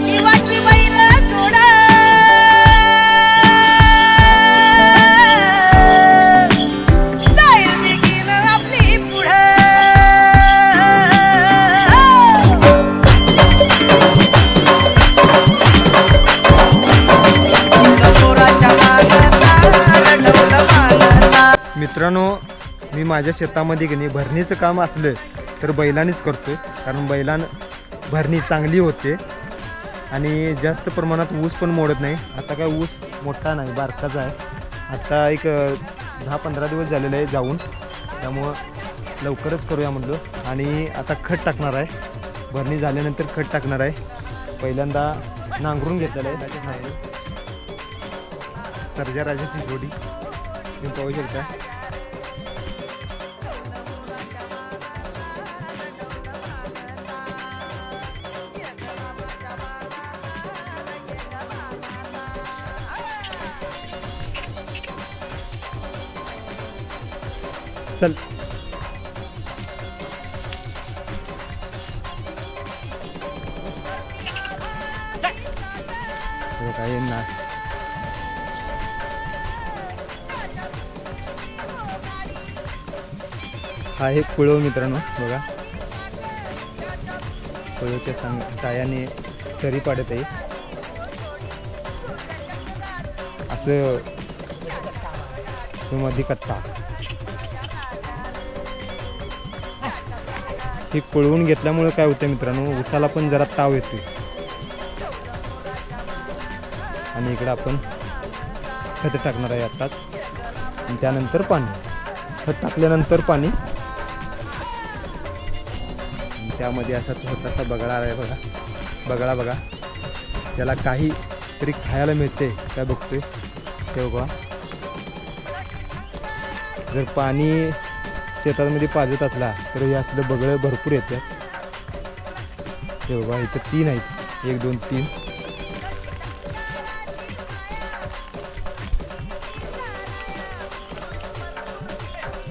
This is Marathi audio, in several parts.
शिवाची बैल आपली मित्रांनो मी माझ्या शेतामध्ये की नाही भरणीचं काम असलं तर बैलानेच करतो कारण बैलान भरणी चांगली होते. आणि जास्त प्रमाणात ऊस पण मोडत नाही. आता काय ऊस मोठा नाही बारकाचा आहे. आता एक दहा पंधरा दिवस झालेले आहे जाऊन. त्यामुळं लवकरच करूया म्हटलं आणि आता खत टाकणार आहे. भरणी झाल्यानंतर खत टाकणार आहे. पहिल्यांदा नांगरून घेतलेलं आहे. त्याच्या सर्जा राजाची जोडी. तुम्ही पाहू शकता. चल. हे काय ना. हा एक कुळव मित्रांनो बघा. कुळवच्या सांग सायाने सरी पाडत आहे. असं तुम्ही कट्टा. हे पळवून घेतल्यामुळे काय होतं मित्रांनो? उसाला पण जरा ताव येतो आणि इकडं आपण खत टाकणार आहे आत्ताच आणि त्यानंतर पाणी. खत टाकल्यानंतर पाणी. त्यामध्ये असा छोटासा बगळा आहे बघा. बगळा बघा. त्याला काही तरी खायला मिळते काय बघतोय? ते बघा. जर पाणी शेतामध्ये पाजत असला तर हे असलं बगळं भरपूर येतं. हे बाबा इथं तीन आहेत. एक दोन तीन.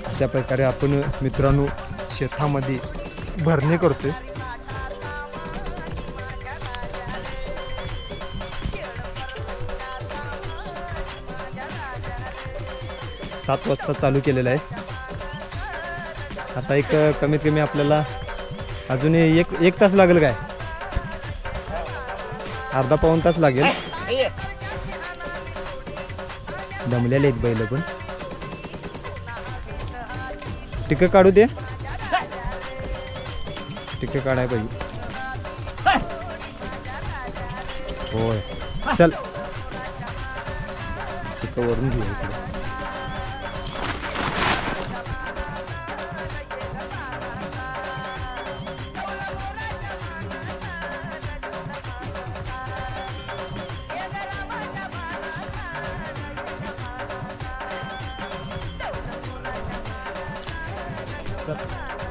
अशा प्रकारे आपण मित्रांनो शेतामध्ये भरणे करतोय. सात वाजता चालू केलेलं आहे. आता एक कमीत कमी आपल्याला अजून एक एक तास लागेल काय? अर्धा पाऊण तास लागेल. दमलेले एक बैल पण. टिक काढू दे. टिक काढाय पाहिजे. होय. चल. टिक वरून घेऊ इकडे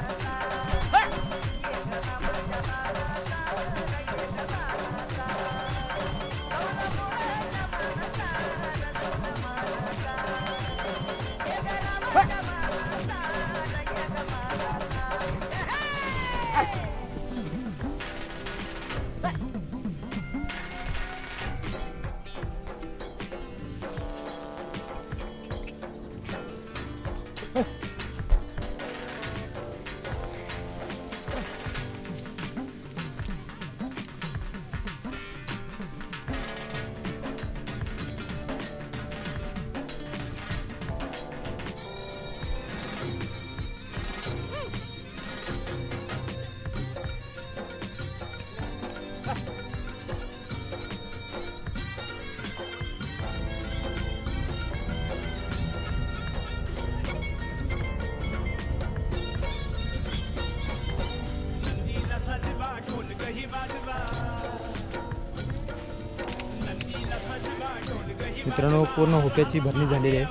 मित्रांनो पूर्ण होक्याची भरणी झालेली आहे.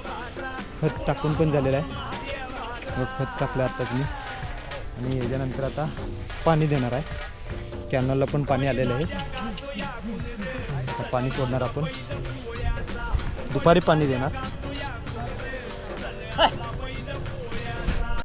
खत टाकून पण झालेलं आहे. खत टाकलं आत्ताच मी आणि याच्यानंतर आता पाणी देणार आहे. कॅनलला पण पाणी आलेलं आहे. पाणी सोडणार आपण. दुपारी पाणी देणार.